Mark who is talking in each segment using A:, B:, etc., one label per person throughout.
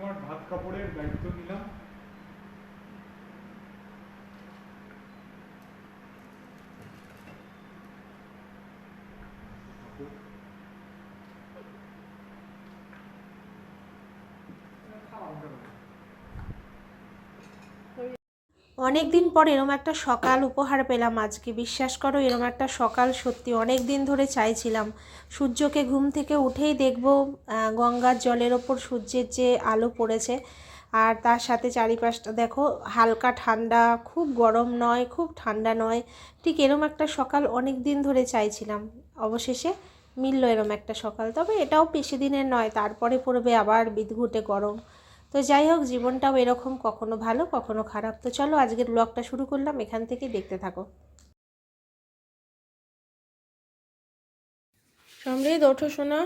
A: তোমার ভাত কাপড়ের দায়িত্ব নিলাম খাওয়া হবে না।
B: অনেক দিন পর এরম একটা সকাল উপহার পেলাম আজকে। বিশ্বাস করো, এরম একটা সকাল সত্যি অনেক দিন ধরে চাইছিলাম। সূর্যকে ঘুম থেকে উঠেই দেখব গঙ্গার জলের ওপর সূর্যের যে আলো পড়েছে। আর তার সাথে চারিপাশটা দেখো, হালকা ঠান্ডা, খুব গরম নয়, খুব ঠান্ডা নয়। ঠিক এরম একটা সকাল অনেক দিন ধরে চাইছিলাম। অবশেষে মিলল এরম একটা সকাল। তবে এটাও বেশি দিনের নয়, তারপরে পড়বে আবার বিদঘুটে গরম। তো যাই হোক, জীবনটাও এরকম, কখনো ভালো, কখনো খারাপ। তো চলো, আজকের ব্লগটা শুরু করলাম। এখান থেকে দেখতে থাকো। সমৃদ্ধ ওঠো শোনা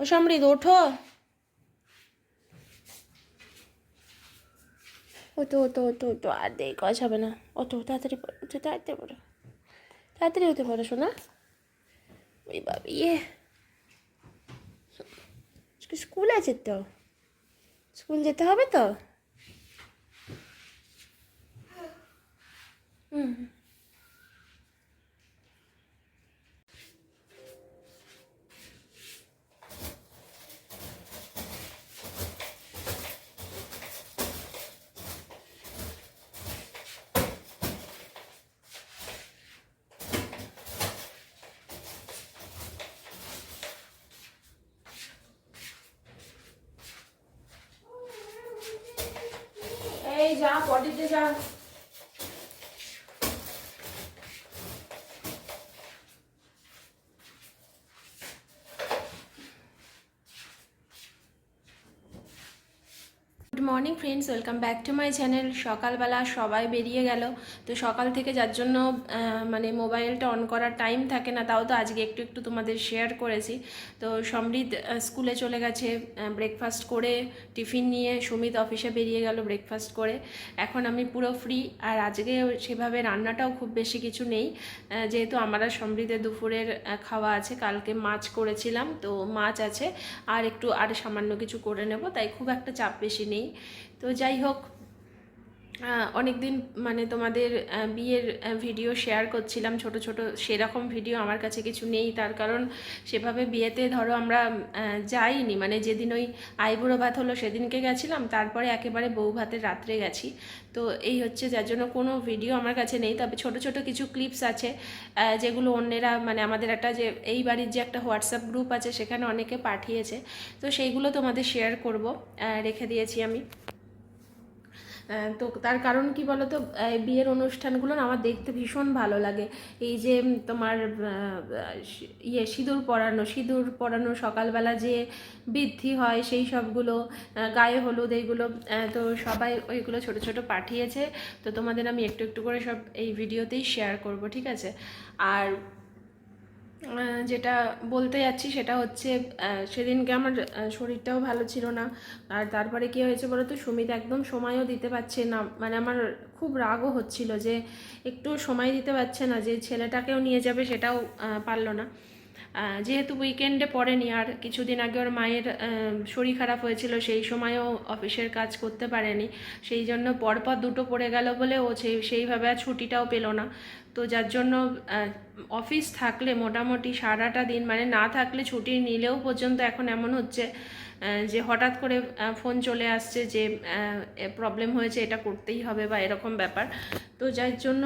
B: ও সমৃদ্ধ ওঠো। ওটো ওটো ওটো ওটো আর দেরি কাজ হবে না। ওটো তাড়াতাড়ি ওঠো, তাড়াতাড়ি পড়ো। তাড়াতাড়ি হতে পারো শোনা ওই বাবা ইয়ে। স্কুল আছে তো। স্কুল যেতে হবে তো হুম এই যা পটিতে যা friends welcome back to my channel সকালবেলা সবাই বেরিয়ে গেল। তো সকাল থেকে যার জন্য মানে মোবাইলটা অন করার টাইম থাকে না, তাও তো আজকে একটু একটু তোমাদের শেয়ার করেছি। তো সমৃদ্ধ স্কুলে চলে গেছে ব্রেকফাস্ট করে টিফিন নিয়ে সুমিত অফিসে বেরিয়ে গেল ব্রেকফাস্ট করে। এখন আমি পুরো ফ্রি আর আজকে সেভাবে রান্নাটাও খুব বেশি কিছু নেই। যেহেতু আমরা সমৃদ্ধের দুপুরের খাওয়া আছে, কালকে মাছ করেছিলাম, তো মাছ আছে। আর একটু, আর সামান্য কিছু করে নেব, তাই খুব একটা চাপ বেশি নেই। তো যাই হোক অনেক দিন মানে তোমাদের বিয়ের ভিডিও শেয়ার করছিলাম, ছোট ছোট সেরকম ভিডিও আমার কাছে কিছু নেই। তার কারণ সেভাবে বিয়েতে ধরো আমরা যাইনি। মানে যেদিন ওই আইবুড়ো ভাত হলো সেদিনকে গেছিলাম, তারপরে একেবারে বউ ভাতের রাত্রে গেছি। তো এই হচ্ছে যার জন্য কোনো ভিডিও আমার কাছে নেই। তবে ছোট ছোট কিছু ক্লিপস আছে যেগুলো অন্যেরা মানে আমাদের একটা যে, এই বাড়ির যে একটা হোয়াটসঅ্যাপ গ্রুপ আছে, সেখানে অনেকে পাঠিয়েছে। তো সেইগুলো তোমাদের শেয়ার করব রেখে দিয়েছি আমি। তো তার কারণ কি বলতো? আহ, বিয়ের অনুষ্ঠানগুলো আমার দেখতে ভীষণ ভালো লাগে। এই যে তোমার ইয়ে সিঁদুর পরানো সিঁদুর পরানো সকালবেলা যে বৃদ্ধি হয় সেই সবগুলো গায়ে হলুদ এইগুলো তো সবাই ওইগুলো ছোট ছোট পাঠিয়েছে। তো তোমাদের আমি একটু একটু করে সব এই ভিডিওতেই শেয়ার করব ঠিক আছে? আর যেটা বলতে যাচ্ছি সেটা হচ্ছে সেদিনকে আমার শরীরটাও ভালো ছিল না। আর তারপরে কি হয়েছে বলো তো সুমিত একদম সময়ও দিতে পারছে না। মানে আমার খুব রাগও হচ্ছিল যে একটু সময় দিতে পারছে না, যে ছেলেটাকেও নিয়ে যাবে সেটাও পারল না। যেহেতু উইকেন্ডে পড়েনি, আর কিছুদিন আগে ওর মায়ের শরীর খারাপ হয়েছিল, সেই সময়ও অফিসের কাজ করতে পারেনি। সেই জন্য পরপর দুটো পড়ে গেল বলে ও সেই, সেইভাবে আর ছুটিটাও পেল না। তো যার জন্য অফিস থাকলে মোটামুটি সারাটা দিন মানে না থাকলে ছুটি নিলেও পর্যন্ত এখন এমন হচ্ছে যে হঠাৎ করে ফোন চলে আসছে যে প্রবলেম হয়েছে, এটা করতেই হবে বা এরকম ব্যাপার। তো যার জন্য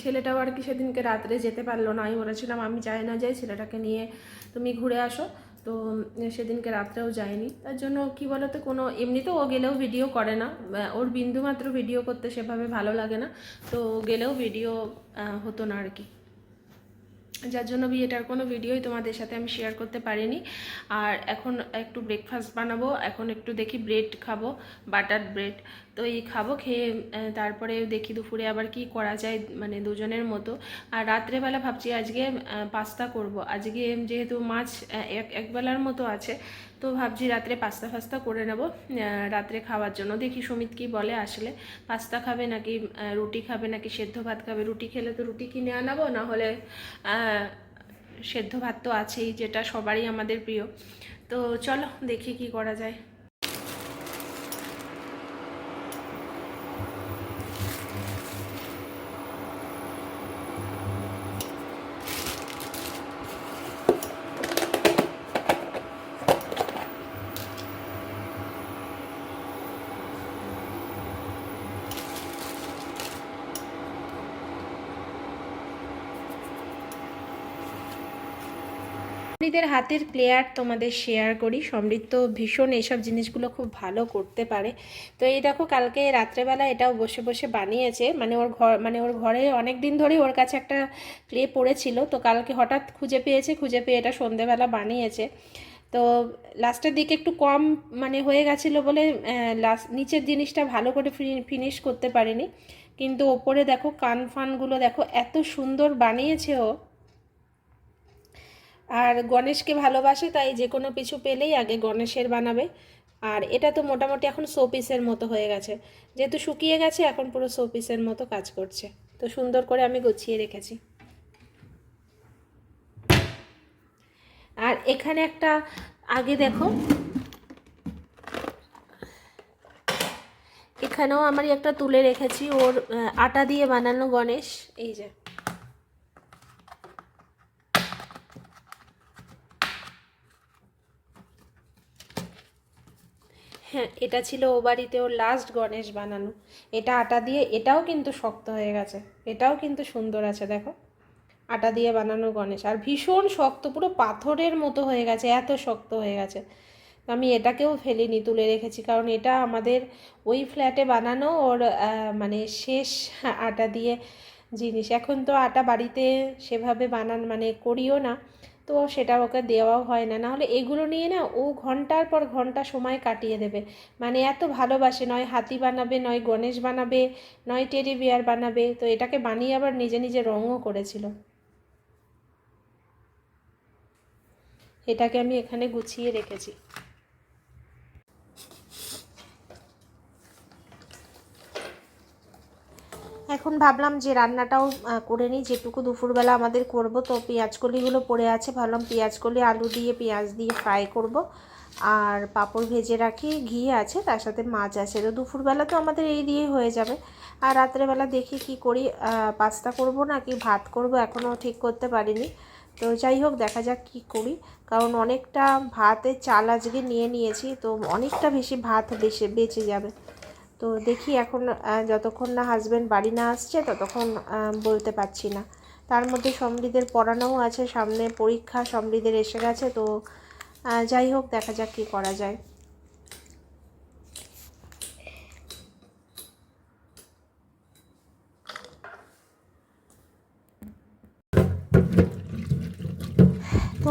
B: ছেলেটাও আর কি সেদিনকে রাত্রে যেতে পারল না। আমি বলেছিলাম, আমি যাই না যাই ছেলেটাকে নিয়ে তুমি ঘুরে আসো। তো সেদিনকে রাত্রেও যায়নি। তার জন্য কি বলতো, কোনো এমনিতেও ও গেলেও ভিডিও করে না। ওর বিন্দু মাত্র ভিডিও করতে সেভাবে ভালো লাগে না। তো গেলেও ভিডিও হতো না আর কি। যার জন্য বিয়েটার কোনো ভিডিওই তোমাদের সাথে আমি শেয়ার করতে পারিনি। আর এখন একটু ব্রেকফাস্ট বানাবো, এখন একটু দেখি ব্রেড খাব বাটার ব্রেড তো এই খাব, খেয়ে তারপরে দেখি দুপুরে আবার কি করা যায় মানে দুজনের মতো। আর রাত্রেবেলা ভাবছি আজকে পাস্তা করব। আজকে যেহেতু মাছ এক, একবেলার মতো আছে তো ভাবছি রাত্রে পাস্তা ফাস্তা করে নেব রাত্রে খাওয়ার জন্য। দেখি সুমিত কি বলে আসলে। পাস্তা খাবে নাকি রুটি খাবে নাকি সেদ্ধ ভাত খাবে? রুটি খেলে তো রুটি কিনে আনাবো, না হলে সেদ্ধ ভাত তো আছেই, যেটা সবারই আমাদের প্রিয়। তো চলো দেখি কি করা যায়। সমৃদ্ধের হাতের প্লেয়ার তোমাদের শেয়ার করি। সমৃদ্ধ, ভীষণ এইসব জিনিসগুলো খুব ভালো করতে পারে। তো এই দেখো, কালকে রাত্রেবেলা এটাও বসে বসে বানিয়েছে। মানে ওর ঘর মানে ওর ঘরে অনেক দিন ধরেই ওর কাছে একটা ক্লে পড়েছিল। তো কালকে হঠাৎ খুঁজে পেয়েছে, খুঁজে পেয়ে এটা সন্ধেবেলা বানিয়েছে। তো লাস্টের দিকে একটু কম মানে হয়ে গেছিল বলে লাস্ট নিচের জিনিসটা ভালো করে ফিনিশ করতে পারিনি। কিন্তু ওপরে দেখো, কান ফানগুলো দেখো, এত সুন্দর বানিয়েছে ও। আর গণেশকে ভালোবাসে, তাই যে কোনো কিছু পেলেই আগে গণেশের বানাবে। আর এটা তো মোটামুটি এখন শোপিসের মতো হয়ে গেছে। যেহেতু শুকিয়ে গেছে, এখন পুরো শোপিসের মতো কাজ করছে। তো সুন্দর করে আমি গুছিয়ে রেখেছি। আর এখানে একটা, আগে দেখো। এখানেও আমি একটা তুলে রেখেছি, ওর আটা দিয়ে বানানো গণেশ। এই যে। হ্যাঁ এটা ছিল ও বাড়িতে ওর লাস্ট গণেশ বানানো। এটা আটা দিয়ে, এটাও কিন্তু শক্ত হয়ে গেছে। এটাও কিন্তু সুন্দর আছে, দেখো। আটা দিয়ে বানানো গণেশ। আর ভীষণ শক্ত, পুরো পাথরের মতো হয়ে গেছে, এত শক্ত হয়ে গেছে। আমি এটাকেও ফেলিনি, তুলে রেখেছি, কারণ এটা আমাদের ওই ফ্ল্যাটে বানানো ওর মানে শেষ আটা দিয়ে জিনিস। এখন তো আটা বাড়িতে সেভাবে বানান মানে করিও না। তো সেটা ওকে দেওয়াও হয় না। নাহলে এগুলো নিয়ে না ও ঘণ্টার পর ঘণ্টা সময় কাটিয়ে দেবে। মানে এত ভালোবাসে, নয় হাতি বানাবে, নয় গণেশ বানাবে, নয় টেডি বিয়ার বানাবে, তো এটাকে বানিয়ে আবার নিজে নিজে রঙও করেছিল। এটাকে আমি এখানে গুছিয়ে রেখেছি। এখন ভাবলাম যে রান্নাটাও করে নিই। যেটুকু দুপুরবেলা আমাদের করব, তো পেঁয়াজকলিগুলো পড়ে আছে। ভাবলাম পেঁয়াজকলি, আলু দিয়ে, পেঁয়াজ দিয়ে ফ্রাই করব। আর পাঁপড় ভেজে রাখি, ঘি আছে, তার সাথে মাছ আছে। তো দুপুরবেলা তো আমাদের এই দিয়েই হয়ে যাবে। আর রাত্রেবেলা দেখি কি করি পাস্তা করব না কি ভাত করব, এখনও ঠিক করতে পারিনি। তো যাই হোক, দেখা যাক কি করি। কারণ অনেকটা ভাতের চাল আজকে নিয়ে নিয়েছি, তো অনেকটা বেশি ভাত বেশি, বেঁচে যাবে। তো দেখি এখন যতক্ষণ না হাজব্যান্ড বাড়ি না আসছে, ততক্ষণ বলতে পারছি না। তার মধ্যে সমৃদ্ধের পড়ানোও আছে, সামনে পরীক্ষা সমৃদ্ধের এসে গেছে, তো যাই হোক, দেখা যাক কী করা যায়।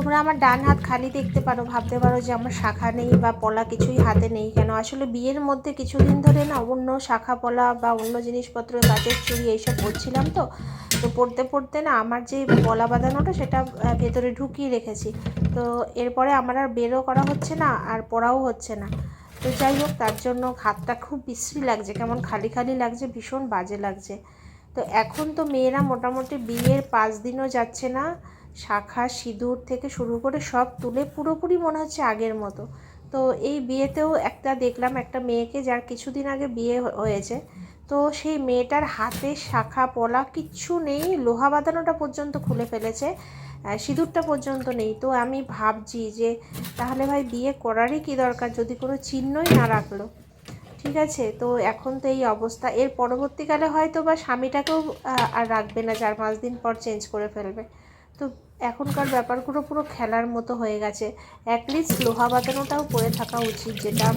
B: তোমরা আমার ডান হাত খালি দেখতে পারো, ভাবতে পারো যে আমার শাখা নেই বা পলা কিছুই হাতে নেই কেন? আসলে বিয়ের মধ্যে কিছুদিন ধরে না অন্য শাখা পলা বা অন্য জিনিসপত্র গাছের চুরি এইসব পরছিলাম তো। তো পড়তে পড়তে না আমার যে পলা বাঁধানোটা সেটা ভেতরে ঢুকিয়ে রেখেছি। তো এরপরে আমার আর বেরও করা হচ্ছে না আর পড়াও হচ্ছে না। তো যাই হোক, তার জন্য হাতটা খুব বিশ্রী লাগছে, কেমন খালি খালি লাগছে, ভীষণ বাজে লাগছে। তো এখন তো মেয়েরা মোটামুটি বিয়ের পাঁচ দিনও যাচ্ছে না। শাখা, সিঁদুর থেকে শুরু করে সব তুলে পুরোপুরি মনে হচ্ছে আগের মতো। তো এই বিয়েতেও একটা দেখলাম একটা মেয়েকে যার কিছুদিন আগে বিয়ে হয়েছে। তো সেই মেয়েটার হাতে শাখা, পলা কিচ্ছু নেই, লোহা বাঁধানোটা পর্যন্ত খুলে ফেলেছে সিঁদুরটা পর্যন্ত নেই। তো আমি ভাবছি যে তাহলে ভাই বিয়ে করারই কি দরকার? যদি কোনো চিহ্নই না রাখল। ঠিক আছে, তো এখন তো এই অবস্থা। এর পরবর্তীকালে হয়তো বা স্বামীটাকেও আর রাখবে না, চার পাঁচ দিন পর চেঞ্জ করে ফেলবে। তো এখনকার ব্যাপারগুলো পুরো খেলার মতো হয়ে গেছে। অ্যাটলিস্ট লোহা বাঁধানোটাও পরে থাকা উচিত, যেটা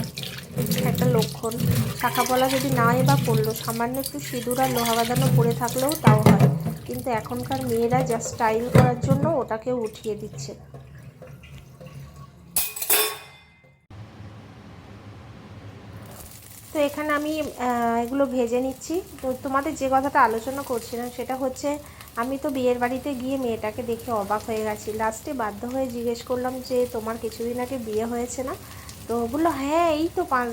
B: একটা লক্ষণ। শাখা পলা যদি নাই বা পড়ল, সামান্য একটু সিঁদুর আর লোহা বাঁধানো পরে থাকলেও তাও হয়। কিন্তু এখনকার মেয়েরা যা স্টাইল করার জন্য ওটাকেও উঠিয়ে দিচ্ছে। তো এখানে আমি এগুলো ভেজে নিচ্ছি। তো তোমাদের যে কথাটা আলোচনা করছিলাম, সেটা হচ্ছে আমি তো বিয়ের বাড়িতে গিয়ে মেয়েটাকে দেখে অবাক হয়ে গেছি। লাস্টে বাধ্য হয়ে জিজ্ঞেস করলাম যে, তোমার কিছুদিন আগে বিয়ে হয়েছে না? তো বলল হ্যাঁ এই তো পাঁচ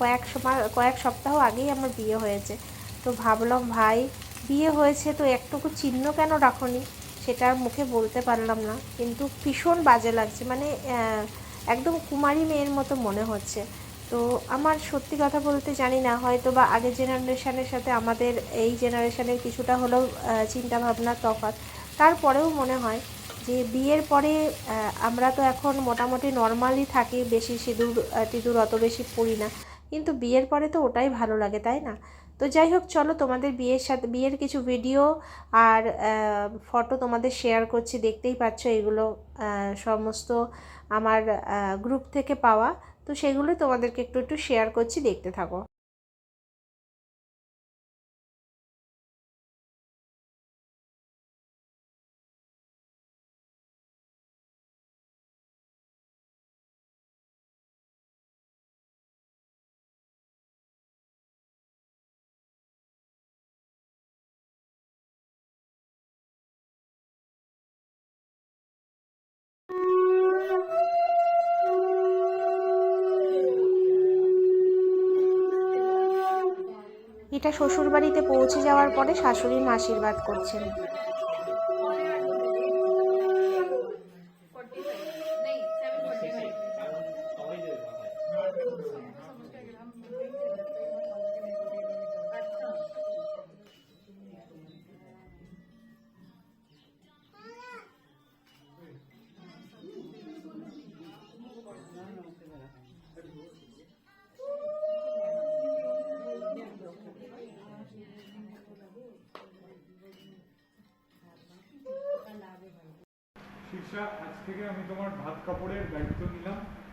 B: কয়েক সময়, কয়েক সপ্তাহ আগেই আমার বিয়ে হয়েছে। তো ভাবলাম, ভাই, বিয়ে হয়েছে তো একটুকু চিহ্ন কেন রাখনি? সেটা মুখে বলতে পারলাম না। কিন্তু ভীষণ বাজে লাগছে। মানে একদম কুমারী মেয়ের মতো মনে হচ্ছে। তো আমার সত্যি কথা বলতে জানি না হয়তো বা আগের জেনারেশনের সাথে আমাদের এই জেনারেশনের কিছুটা হলেও চিন্তা ভাবনার তফাৎ। তারপরেও মনে হয় যে বিয়ের পরে আমরা তো এখন মোটামুটি নর্মালি থাকি, বেশি সিঁদুর টিঁদুর অত বেশি পড়ি না। কিন্তু বিয়ের পরে তো ওটাই ভালো লাগে, তাই না? তো যাই হোক, চলো তোমাদের বিয়ের সাথে, বিয়ের কিছু ভিডিও আর ফটো তোমাদের শেয়ার করছি, দেখতেই পাচ্ছ এগুলো সমস্ত আমার গ্রুপ থেকে পাওয়া। তো সেগুলো তোমাদেরকে একটু একটু শেয়ার করছি দেখতে থাকো। এটা শ্বশুরবাড়িতে পৌঁছে যাওয়ার পরে শাশুড়ি মা আশীর্বাদ করছেন।
A: শীর্ষা আজ থেকে আমি তোমার ভাত কাপড়ের দায়িত্ব নিলাম না।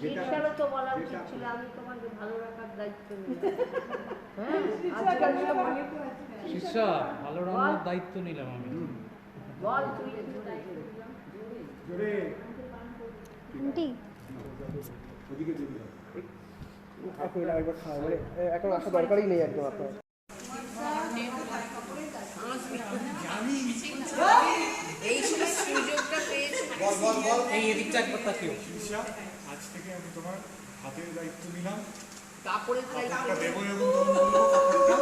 C: শিক্ষারও তো বলা উচিত ছিল আমি তোমাকে ভালো রাখার দায়িত্ব হ্যাঁ মনে।
D: শিষ্যা ভালো রান্নার দায়িত্ব নিলাম আমি
C: বল তুই?
E: এখন মানে আসা দরকারই নেই একদম আপনার
D: এই এদিকটা একবার তাকিও
A: আজ থেকে আমি তোমার হাতের দায়িত্ব নিলাম।
C: দায়িত্ব
A: কাপড়টা দেবো এবং তখন বলব কাপড়টা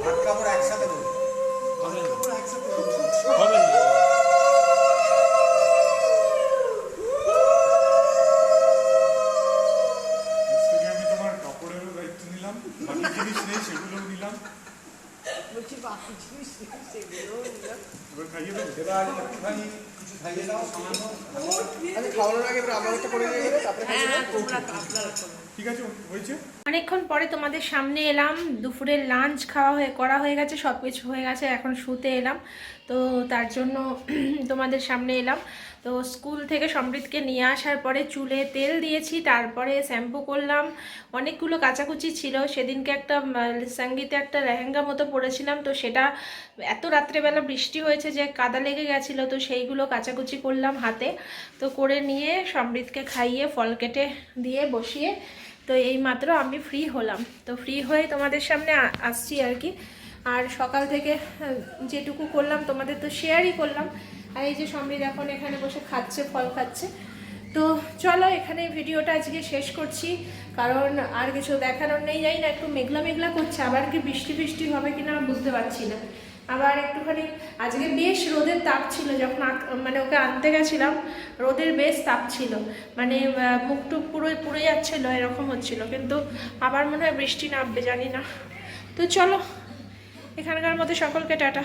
F: ভাত কাপড় একসাথে
D: হবে না।
A: আজ থেকে আমি তোমার কাপড়েরও দায়িত্ব নিলাম বাকি জিনিস নেই সেগুলোও নিলাম।
C: বলছি বাকি জিনিস সেগুলো নিলাম।
A: এবার খাইয়ে দেবো
F: এবার একটুখানি কিছু খাইয়ে দাও সামান্য
E: আচ্ছা খাওয়ানোর আগে এবার আমার একটা করে নিয়ে গেলে তারপরে
C: হ্যাঁ তোমরা আপনারা করো।
A: ঠিক আছে হয়েছে
B: অনেকক্ষণ পরে তোমাদের সামনে এলাম দুপুরের লাঞ্চ খাওয়া হয়ে, করা হয়ে গেছে সব কিছু হয়ে গেছে, এখন শুতে এলাম। তো তার জন্য তোমাদের সামনে এলাম। তো স্কুল থেকে সমৃদ্ধকে নিয়ে আসার পরে চুলে তেল দিয়েছি, তারপরে শ্যাম্পু করলাম। অনেকগুলো কাচাকুচি ছিল, সেদিনকে একটা সঙ্গীতে একটা লেহেঙ্গা মতো পরেছিলাম। তো সেটা এত রাত্রেবেলা বৃষ্টি হয়েছে যে কাদা লেগে গেছিল, তো সেইগুলো কাচাকুচি করলাম হাতে। তো করে নিয়ে সমৃদ্ধকে খাইয়ে ফল কেটে দিয়ে বসিয়ে তো এই মাত্র আমি ফ্রি হলাম। তো ফ্রি হয়ে তোমাদের সামনে আসছি আর কি। আর সকাল থেকে যেটুকু করলাম তোমাদের তো শেয়ারই করলাম। আর এই যে সমৃদ্ধ এখন এখানে বসে খাচ্ছে, ফল খাচ্ছে। তো চলো এখানে ভিডিওটা আজকে শেষ করছি। কারণ আর কিছু দেখানোর নেই। যাই না, একটু মেঘলা মেঘলা করছে। আবার কি বৃষ্টি বৃষ্টি হবে কিনা বুঝতে পারছি না। আবার একটুখানি, আজকে বেশ রোদের তাপ ছিল, যখন মানে ওকে আনতে গেছিলাম, রোদের বেশ তাপ ছিল। মানে মুখ টুক পুরো, পুড়ে যাচ্ছিল, এরকম হচ্ছিল। কিন্তু আবার মনে হয় বৃষ্টি নামবে, জানি না। তো চলো, এখানকার মধ্যে সকলকে টাটা।